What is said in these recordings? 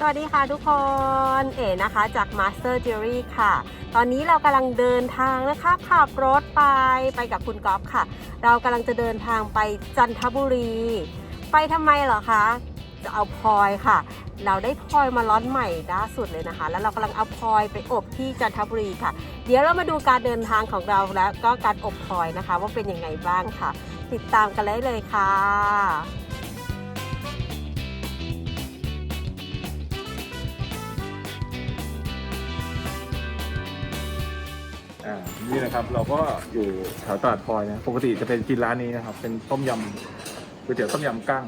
สวัสดีค่ะทุกคนเอ๋นะคะจาก Master Jewelry ค่ะ ตอนนี้เรากำลังเดินทางนะคะขับรถไปไปกับคุณก๊อฟค่ะ เรากำลังจะเดินทางไปจันทบุรี ไปทำไมเหรอคะจะเอาพลอยค่ะ เราได้พลอยมาล็อตใหม่ล่าสุดเลยนะคะ แล้วเรากำลังเอาพลอยไปอบที่จันทบุรีค่ะ เดี๋ยวเรามาดูการเดินทางของเราแล้วก็การอบพลอยนะคะ ว่าเป็นยังไงบ้างค่ะ ติดตามกันเลยเลยค่ะ อ่านี่นะครับเราก็อยู่แถวตลาดพลอยนะปกติจะเป็นกินร้านนี้นะครับ เป็นต้มยำก๋วยเตี๋ยวต้มยำกั้ง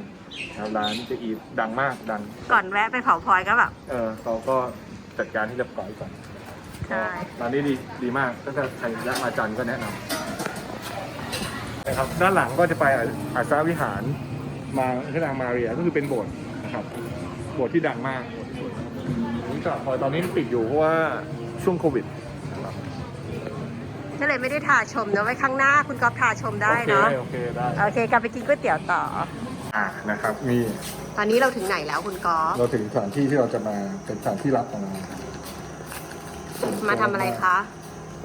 นะครับร้านเจะอีดังมากดัง ก่อนแวะไปเผาพลอยก็แบบ เออเราก็จัดการที่เรียบร้อยก่อนใช่ ร้านนี้ดีดีมากถ้าใครแวะมาจันทร์ก็แนะนำนะครับด้านหลังก็จะไปอาสาวิหารมาพระนางมาเรียก็คือเป็นโบสถ์นะครับ โบสถ์ที่ดังมากโบสถ์ที่สวยมากนี่ก็พลอยตอนนี้ปิดอยู่เพราะว่าช่วงโควิดนะครับ ก็เลยไม่ได้ทาชมเนาะไว้ข้างหน้าคุณก๊อฟทาชมได้โอเคเนาะโอเคได้โอเคกลับไปกินก๋วยเตี๋ยวต่ออ่านะครับนี่ตอนนี้เราถึงไหนแล้วคุณก๊อฟเราถึงสถานที่ที่เราจะมาเป็นสถานที่รับของเรามาทำอะไรคะ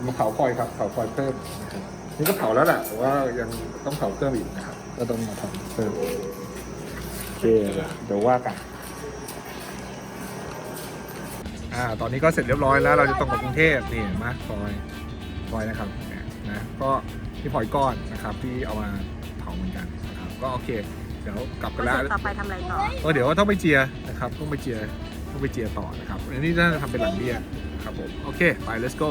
มาเผาพลอยครับเผาพลอยเพิ่มนะครับนี่ก็เผาแล้วแหละแต่ว่ายังต้องเผาเพิ่มอีกนะครับก็ต้องมาทำเพิ่มโอเคเดี๋ยวว่ากันอ่า ตอนนี้ก็เสร็จเรียบร้อยแล้ว เราจะตรงกับกรุงเทพนี่เห็นไหมาพลอย พลอยนะครับเนี่ยนะก็ที่พลอยก้อนนะครับที่เอามาเผาเหมือนกันนะครับก็โอเค เดี๋ยวกลับกันแล้วต่อไปทำอะไรต่อเออเดี๋ยวต้องไปเจียนะครับต้องไปเจียต้องไปเจียต่อนะครับอันนี้น่าจะทำเป็นหลังเบี้ยครับผมโอเคไป let's go